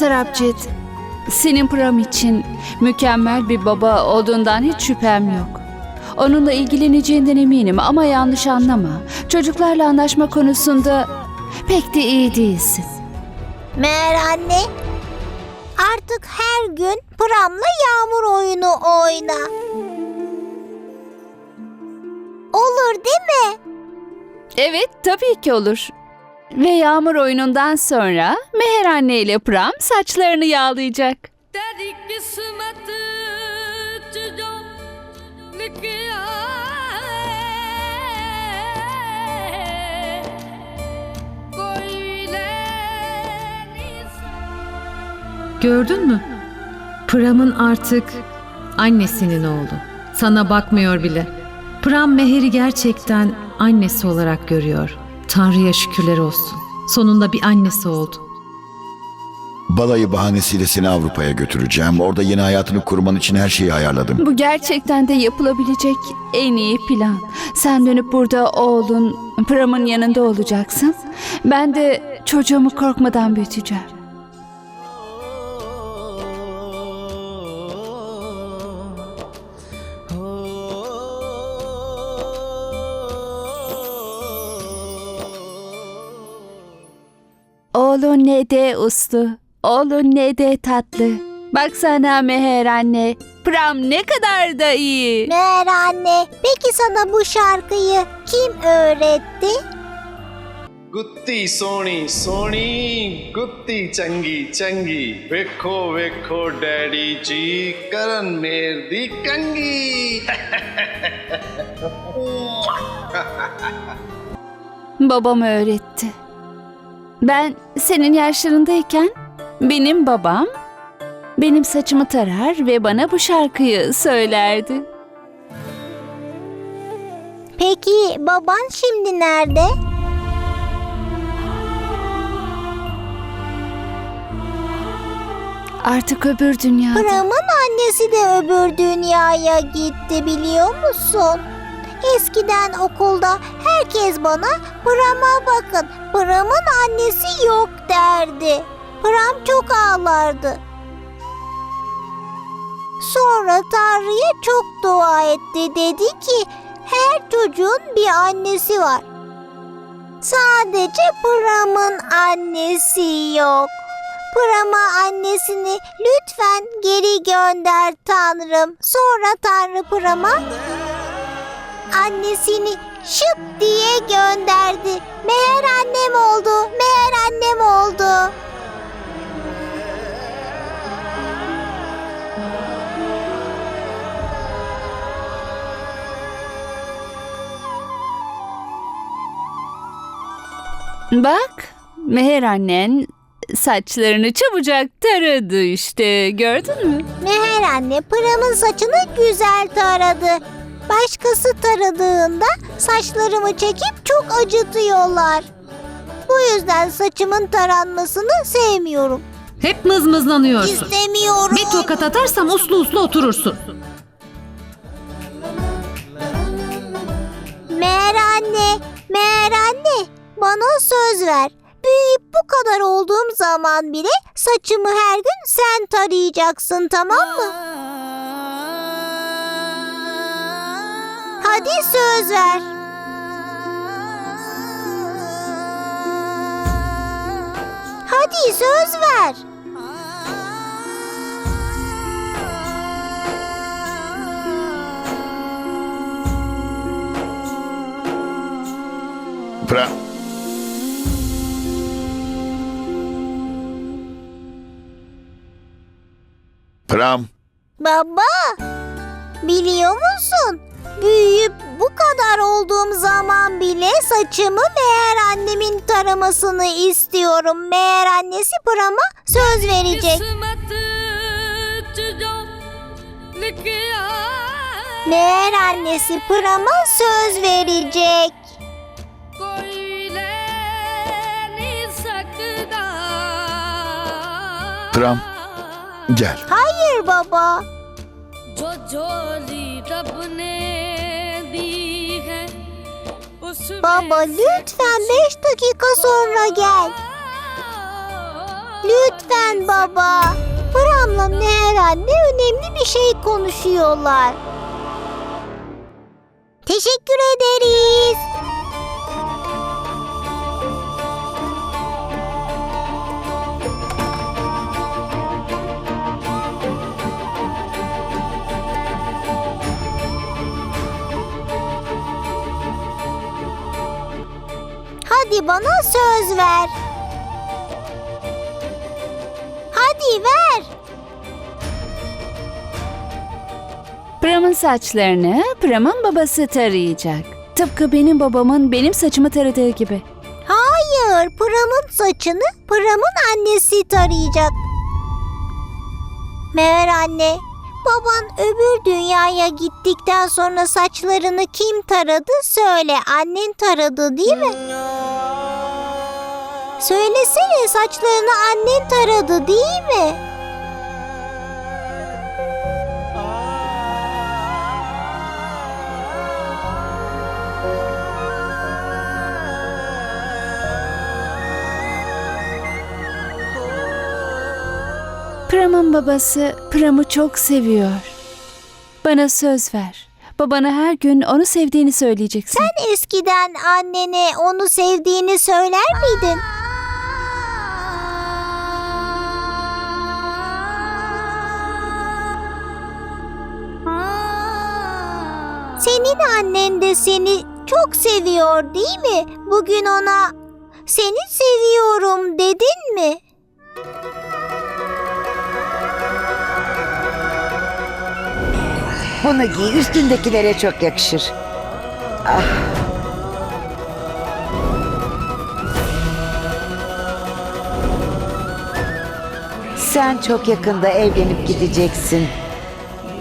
Sarapcit, senin Pram için mükemmel bir baba olduğundan hiç şüphem yok. Onunla ilgileneceğinden eminim ama yanlış anlama. Çocuklarla anlaşma konusunda pek de iyi değilsin. Meğer anne artık her gün Pram'la yağmur oyunu oyna. Olur değil mi? Evet, tabii ki olur. Ve yağmur oyunundan sonra Meher anne ile Pram saçlarını yağlayacak. Gördün mü? Pram'ın artık annesinin oğlu. Sana bakmıyor bile. Pram Meher'i gerçekten annesi olarak görüyor.'' Tanrı'ya şükürler olsun. Sonunda bir annesi oldu. Balayı bahanesiyle seni Avrupa'ya götüreceğim. Orada yeni hayatını kurman için her şeyi ayarladım. Bu gerçekten de yapılabilecek en iyi plan. Sen dönüp burada oğlun Pram'ın yanında olacaksın. Ben de çocuğumu korkmadan büyüteceğim. Oğlu ne de uslu, oğlu ne de tatlı. Baksana Meher anne, Pram ne kadar da iyi. Meğer anne, peki sana bu şarkıyı kim öğretti? గుత్తి సోణి సోణి గుత్తి చంగి చంగి వెఖో వెఖో daddy ji కరణ్ మేర్ ది కంగి Babam öğretti. Ben senin yaşlarındayken benim babam benim saçımı tarar ve bana bu şarkıyı söylerdi. Peki baban şimdi nerede? Artık öbür dünyada. Pram'ın annesi de öbür dünyaya gitti biliyor musun? Eskiden okulda herkes bana Pram'a bakın, Pram'ın annesi yok derdi. Pram çok ağlardı. Sonra Tanrı'ya çok dua etti. Dedi ki her çocuğun bir annesi var. Sadece Pram'ın annesi yok. Pram'a annesini lütfen geri gönder Tanrım. Sonra Tanrı Pram'a annesini şıp diye gönderdi. Meğer annem oldu, meğer annem oldu. Bak, Meher annen saçlarını çabucak taradı işte. Gördün mü? Meğer anne Pram'ın saçını güzel taradı. Başkası taradığında saçlarımı çekip çok acıtıyorlar. Bu yüzden saçımın taranmasını sevmiyorum. Hep mızmızlanıyorsun. İstemiyorum. Bir tokat atarsam uslu uslu oturursun. Meğer anne, meğer anne bana söz ver. Büyüyüp bu kadar olduğum zaman bile saçımı her gün sen tarayacaksın tamam mı? Hadi söz ver. Hadi söz ver. Pra... Pram, Baba, biliyor musun? Büyüyüp bu kadar olduğum zaman bile saçımı meğer annemin taramasını istiyorum. Meğer annesi Pram'a söz verecek. Meğer annesi Pram'a söz verecek. Pram, gel. Hayır baba. जो झोली रब ने दी है उसमें Baba lütfen 5 dakika sonra gel. Lütfen misin baba? Pram'la Meher anne önemli bir şey konuşuyorlar. Teşekkür ederiz. Hadi bana söz ver. Hadi ver. Pram'ın saçlarını Pram'ın babası tarayacak. Tıpkı benim babamın benim saçımı taradığı gibi. Hayır, Pram'ın saçını Pram'ın annesi tarayacak. Meğer anne, baban öbür dünyaya gittikten sonra saçlarını kim taradı söyle. Annen taradı değil mi? Söylesene saçlarını annen taradı değil mi? Pram'ın babası Pram'ı çok seviyor. Bana söz ver. Babana her gün onu sevdiğini söyleyeceksin. Sen eskiden annene onu sevdiğini söyler miydin? Senin annen de seni çok seviyor değil mi? Bugün ona seni seviyorum dedin mi? Bunu giy üstündekilere çok yakışır. Ah. Sen çok yakında evlenip gideceksin.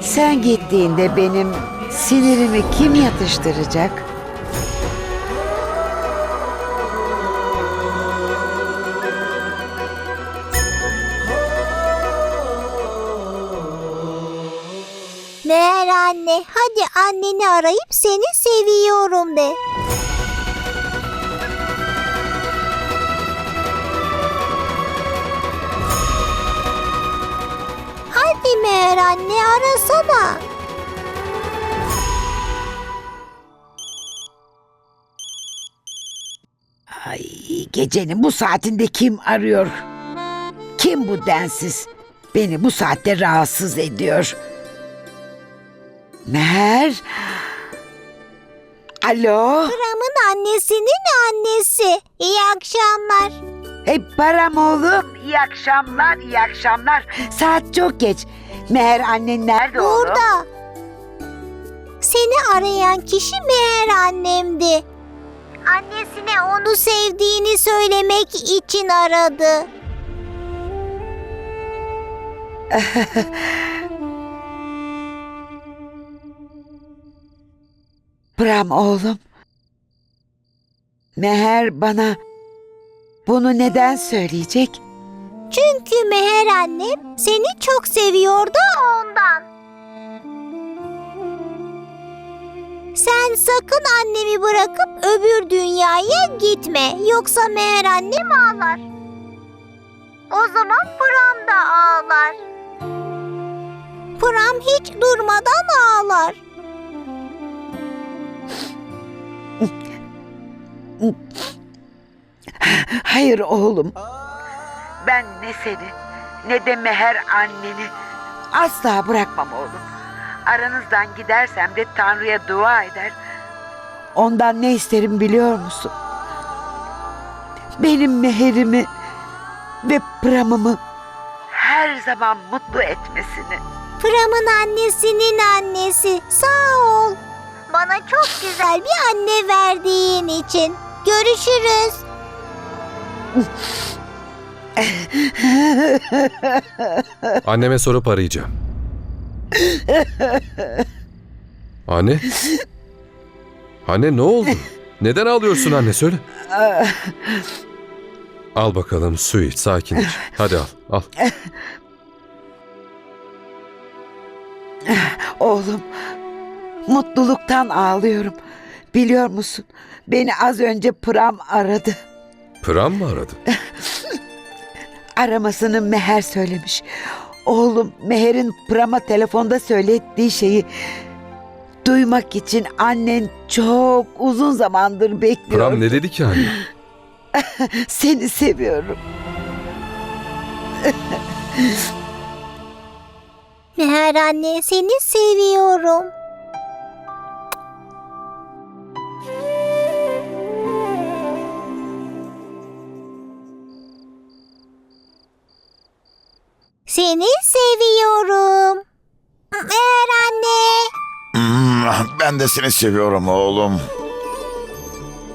Sen gittiğinde benim sinirimi kim yatıştıracak? Hadi anneni arayıp seni seviyorum de. Hadi Meğer anne arasana. Ay gecenin bu saatinde kim arıyor? Kim bu densiz? Beni bu saatte rahatsız ediyor. Meher? Alo? Pram'ın annesinin annesi. İyi akşamlar. Hey param oğlum. İyi akşamlar, iyi akşamlar. Saat çok geç. Meher annen nerede oğlum? Burada. Seni arayan kişi Meğer annemdi. Annesine onu sevdiğini söylemek için aradı. Pram oğlum. Meher bana bunu neden söyleyecek? Çünkü Meher annem seni çok seviyor da ondan. Sen sakın annemi bırakıp öbür dünyaya gitme. Yoksa Meher annem ağlar. O zaman Pram da ağlar. Pram hiç durmadan ağlar. Hayır oğlum. Ben ne seni ne de Meher anneni asla bırakmam oğlum. Aranızdan gidersem de Tanrı'ya dua eder. Ondan ne isterim biliyor musun? Benim meherimi ve pramımı her zaman mutlu etmesini. Pram'ın annesinin annesi. Sağ ol. Bana çok güzel bir anne verdiğin için. Görüşürüz. Anneme sorup arayacağım. Anne? Anne ne oldu? Neden ağlıyorsun anne söyle. Al bakalım su iç sakinleş. Hadi al al. Oğlum, mutluluktan ağlıyorum. Biliyor musun? Beni az önce Pram aradı. Pram mı aradı? aramasını Meher söylemiş. Oğlum Meher'in Pram'a telefonda söylettiği şeyi duymak için annen çok uzun zamandır bekliyor. Pram ne dedi ki anne? Seni seviyorum. Meher anne seni seviyorum. Seni seviyorum. Meher anne. Hmm, ben de seni seviyorum oğlum.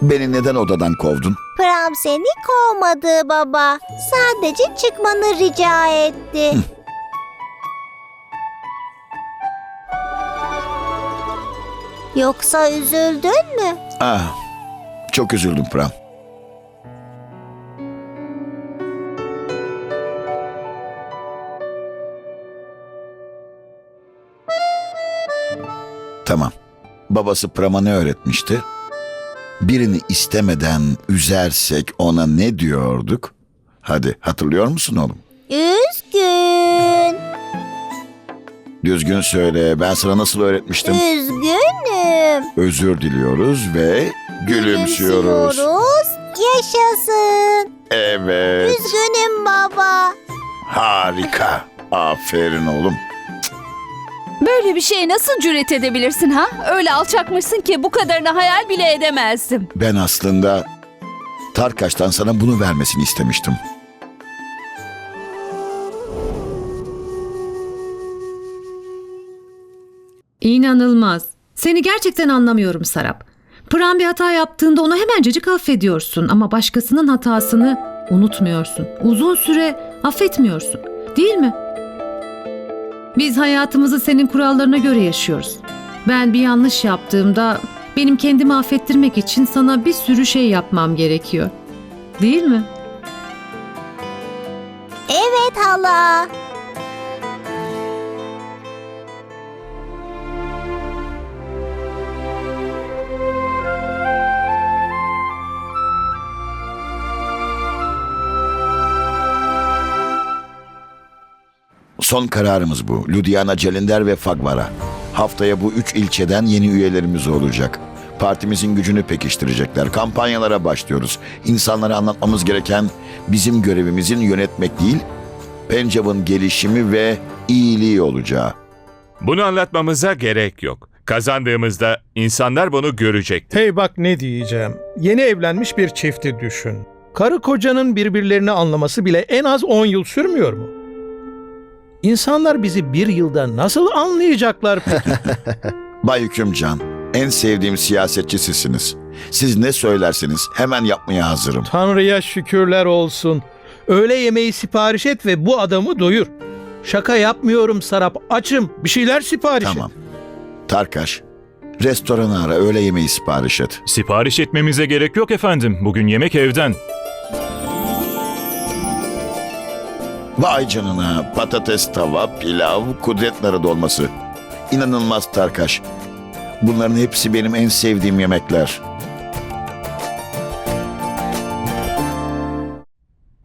Beni neden odadan kovdun? Pram seni kovmadı baba. Sadece çıkmanı rica etti. Yoksa üzüldün mü? Ah, çok üzüldüm Pram. Tamam. Babası Pram'a ne öğretmişti? Birini istemeden üzersek ona ne diyorduk? Hadi hatırlıyor musun oğlum? Üzgün. Düzgün söyle. Ben sana nasıl öğretmiştim? Üzgünüm. Özür diliyoruz ve gülümsüyoruz. Gülümsüyoruz. Yaşasın. Evet. Üzgünüm baba. Harika. Aferin oğlum. Böyle bir şeye nasıl cüret edebilirsin ha? Öyle alçakmışsın ki bu kadarını hayal bile edemezdim. Ben aslında Tarkaş'tan sana bunu vermesini istemiştim. İnanılmaz. Seni gerçekten anlamıyorum Sarap. Pram bir hata yaptığında onu hemencecik affediyorsun ama başkasının hatasını unutmuyorsun. Uzun süre affetmiyorsun. Değil mi? Biz hayatımızı senin kurallarına göre yaşıyoruz. Ben bir yanlış yaptığımda benim kendimi affettirmek için sana bir sürü şey yapmam gerekiyor. Değil mi? Evet hala. Son kararımız bu. Ludhiana, Celinder ve Fagvara. Haftaya bu üç ilçeden yeni üyelerimiz olacak. Partimizin gücünü pekiştirecekler. Kampanyalara başlıyoruz. İnsanlara anlatmamız gereken bizim görevimizin yönetmek değil, Pencap'ın gelişimi ve iyiliği olacağı. Bunu anlatmamıza gerek yok. Kazandığımızda insanlar bunu görecektir. Hey bak ne diyeceğim. Yeni evlenmiş bir çifti düşün. Karı kocanın birbirlerini anlaması bile en az 10 yıl sürmüyor mu? İnsanlar bizi bir yılda nasıl anlayacaklar peki? Bay Hükümcan, en sevdiğim siyasetçi sizsiniz. Siz ne söylerseniz hemen yapmaya hazırım. Tanrı'ya şükürler olsun. Öğle yemeği sipariş et ve bu adamı doyur. Şaka yapmıyorum Sarap. Açım. Bir şeyler sipariş Tamam. Tarkaş, restorana ara öğle yemeği sipariş et. Sipariş etmemize gerek yok efendim. Bugün yemek evden. Vay canına patates tava, pilav, kudret narı dolması. İnanılmaz Tarkaş. Bunların hepsi benim en sevdiğim yemekler.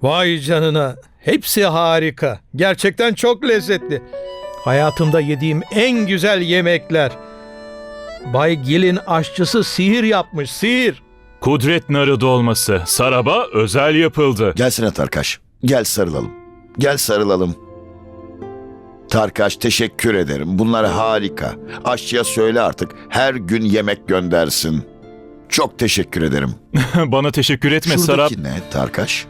Vay canına. Hepsi harika. Gerçekten çok lezzetli. Hayatımda yediğim en güzel yemekler. Bay Gil'in aşçısı sihir yapmış, sihir. Kudret narı dolması. Saraba özel yapıldı. Gelsene Tarkaş. Gel sarılalım. Gel sarılalım. Tarkaş teşekkür ederim. Bunlar harika. Aşçıya söyle artık. Her gün yemek göndersin. Çok teşekkür ederim. Bana teşekkür etme Sarap. Şuradaki ne Tarkaş?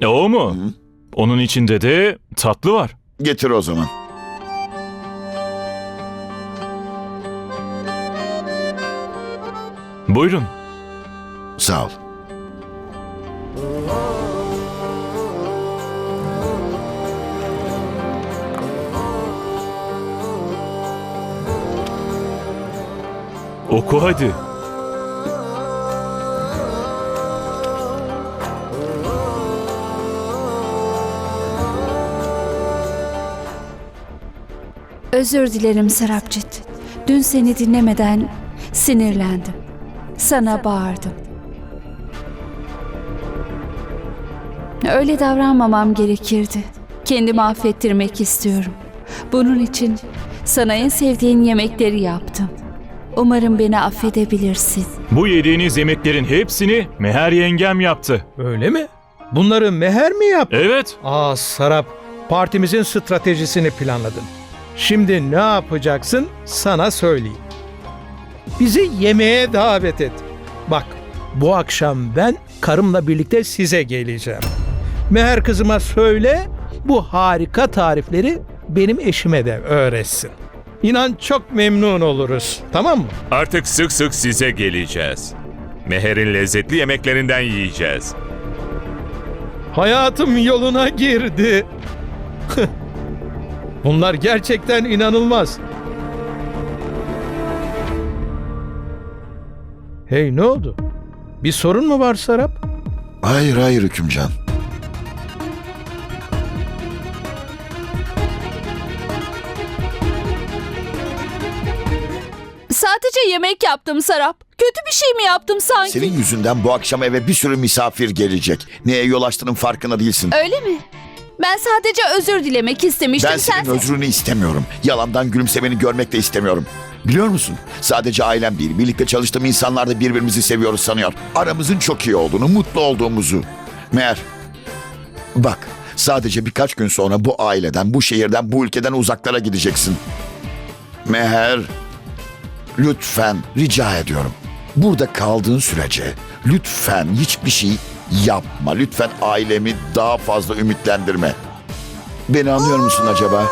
E, o mu? Hı. Onun içinde de tatlı var. Getir o zaman. Buyurun. Sağ ol. Oku hadi. Özür dilerim Sarapcit. Dün seni dinlemeden sinirlendim. Sana bağırdım. Öyle davranmamam gerekirdi. Kendimi affettirmek istiyorum. Bunun için sana en sevdiğin yemekleri yaptım. Umarım beni affedebilirsin. Bu yediğiniz yemeklerin hepsini Meher yengem yaptı. Öyle mi? Bunları meher mi yaptı? Evet. Aa Sarap, partimizin stratejisini planladın. Şimdi ne yapacaksın sana söyleyeyim. Bizi yemeğe davet et. Bak, bu akşam ben karımla birlikte size geleceğim. Meher kızıma söyle, bu harika tarifleri benim eşime de öğretsin. İnan çok memnun oluruz, tamam mı? Artık sık sık size geleceğiz. Meher'in lezzetli yemeklerinden yiyeceğiz. Hayatım yoluna girdi. Bunlar gerçekten inanılmaz. Hey ne oldu? Bir sorun mu var Sarap? Hayır hayır hükümcan. Sadece yemek yaptım Sarap. Kötü bir şey mi yaptım sanki? Senin yüzünden bu akşam eve bir sürü misafir gelecek. Neye yol açtığının farkında değilsin. Öyle mi? Ben sadece özür dilemek istemiştim. Ben Sen senin özrünü istemiyorum. Yalandan gülümsemeni görmek de istemiyorum. Biliyor musun? Sadece ailem değil, birlikte çalıştığım insanlar da birbirimizi seviyoruz sanıyor. Aramızın çok iyi olduğunu, mutlu olduğumuzu. Meğer, bak sadece birkaç gün sonra bu aileden, bu şehirden, bu ülkeden uzaklara gideceksin. Meğer, lütfen rica ediyorum. Burada kaldığın sürece lütfen hiçbir şey yapma. Lütfen ailemi daha fazla ümitlendirme. Beni anlıyor musun acaba?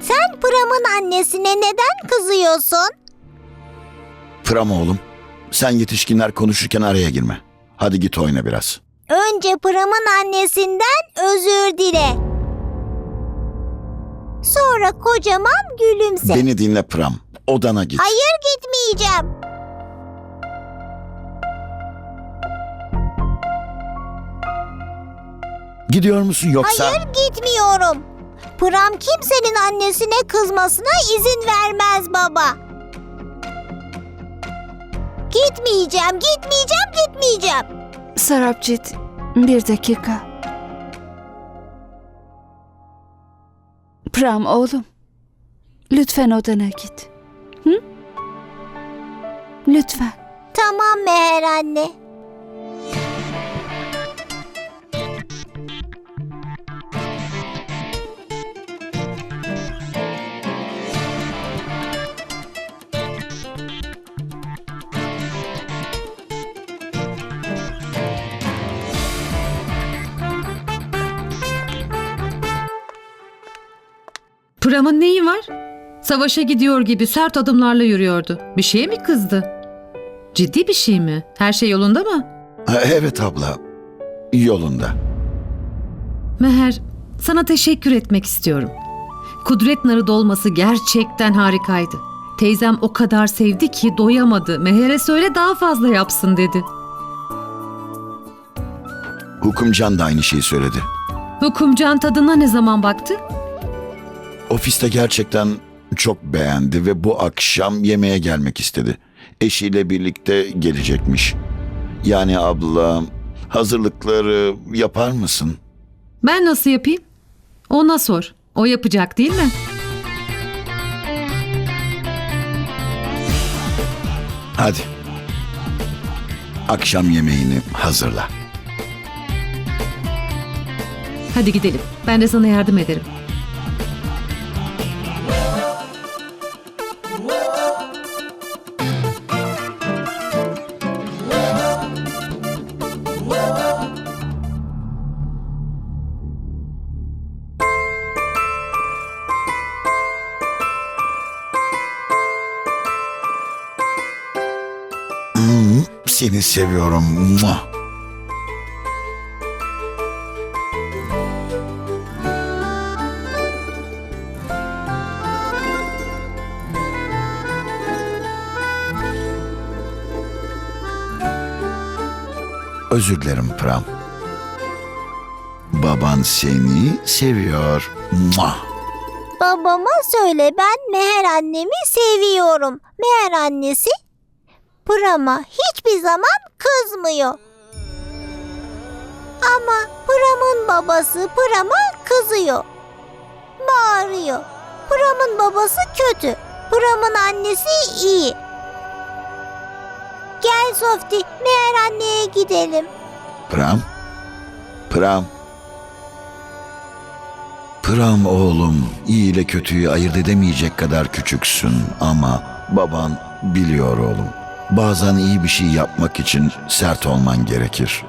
Sen Pram'ın annesine neden kızıyorsun? Pram oğlum, sen yetişkinler konuşurken araya girme. Hadi git oyna biraz. Önce Pram'ın annesinden özür dile. Sonra kocaman gülümse. Beni dinle Pram. Odana git. Hayır gitmeyeceğim. Gidiyor musun yoksa? Hayır gitmiyorum. Pram kimsenin annesine kızmasına izin vermez baba. Gitmeyeceğim, gitmeyeceğim, gitmeyeceğim. Sarapcit, bir dakika. Pram oğlum. Lütfen odana git. Hı? Lütfen. Tamam Meher anne. Pram'ın neyi var? Savaşa gidiyor gibi sert adımlarla yürüyordu. Bir şeye mi kızdı? Ciddi bir şey mi? Her şey yolunda mı? Ha, Evet abla. Yolunda. Meher, sana teşekkür etmek istiyorum. Kudret narı dolması gerçekten harikaydı. Teyzem o kadar sevdi ki doyamadı. Meher'e söyle daha fazla yapsın dedi. Hukumcan da aynı şeyi söyledi. Hukumcan tadına ne zaman baktı? Ofiste gerçekten çok beğendi ve bu akşam yemeğe gelmek istedi. Eşiyle birlikte gelecekmiş. Yani abla hazırlıkları yapar mısın? Ben nasıl yapayım? Ona sor. O yapacak değil mi? Hadi. Akşam yemeğini hazırla. Hadi gidelim. Ben de sana yardım ederim. Seni seviyorum. Mua. Özür dilerim Pram. Baba baban seni seviyor. Muah! Babama söyle ben Meher annemi seviyorum. Meher annesi Pram'a hiçbir zaman kızmıyor. Ama Pram'ın babası Pram'a kızıyor. Bağırıyor. Pram'ın babası kötü. Pram'ın annesi iyi. Gel Softi, Meher anneye gidelim. Pram? Pram? Pram oğlum, iyi ile kötüyü ayırt edemeyecek kadar küçüksün ama baban biliyor oğlum. Bazen iyi bir şey yapmak için sert olman gerekir.